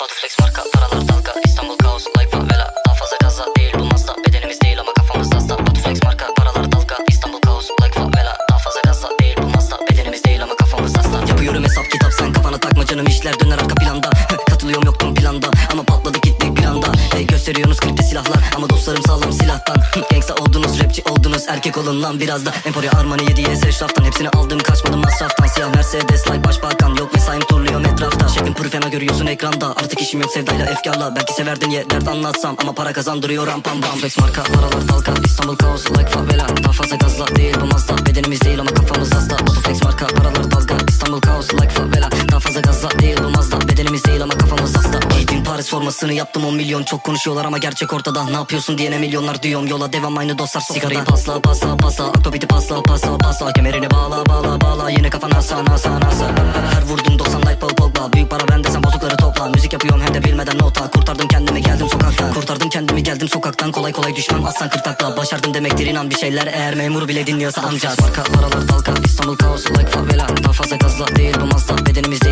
Batuflex marka paralar dalga İstanbul kaos like favela Daha fazla gaza değil bu mazda. Bedenimiz değil ama kafamız hasta. Batuflex marka paralar dalga. İstanbul kaos like favela Daha fazla gaza değil bu mazda. Bedenimiz değil ama kafamız hasta. Yapıyorum hesap kitap sen kafana takma canım. İşler döner arka planda. Katılıyorum yoktum planda. Ama patladı gittik bir anda. Hey, Gösteriyorsunuz kripte silahlar. Ama dostlarım sağlam silahtan. Gangsta oldunuz rapçi oldunuz. Erkek olun lan biraz da. Emporia Armani 7'ye eşraftan Hepsini aldım kaçmadım masraftan. Siyah Mercedes like başbakan yok mesaim turluyorum etrafta Şefim pır fena görüyorsun ekranda. Artık işim yok sevdayla efkarla. Belki severdin ye dert anlatsam Ama para kazandırıyor ram pam pam. Flex marka paralar dalga İstanbul kaos like favela. Daha fazla gazla değil bu mazda. Bedenimiz değil ama kafamız hasta. Batuflex marka paralar dalga İstanbul kaos like favela. Daha fazla gazla değil bu mazda. Bedenimiz değil ama kafamız hasta. Giydim Paris formasını yaptım 10 milyon. Çok konuşuyorlar ama gerçek ortada. Ne yapıyorsun diyene milyonlar diyorum. Yola devam aynı dostlar Sigarayı pasla pasla pasla. Akbabiti pasla pasla pasla. Kemerini bağla bağla bağla. Yine kafana nasa nasa nasa yapıyorum hem de bilmeden nota Kurtardım kendimi geldim sokaktan Kurtardım kendimi geldim sokaktan. Kolay kolay düşmem aslan kırtakla. Başardım demektir inan bir şeyler. Eğer memur bile dinliyorsa amcaz Marka paralar dalga İstanbul kaos like favela Daha fazla gazla değil bu mazda Bedenimiz değil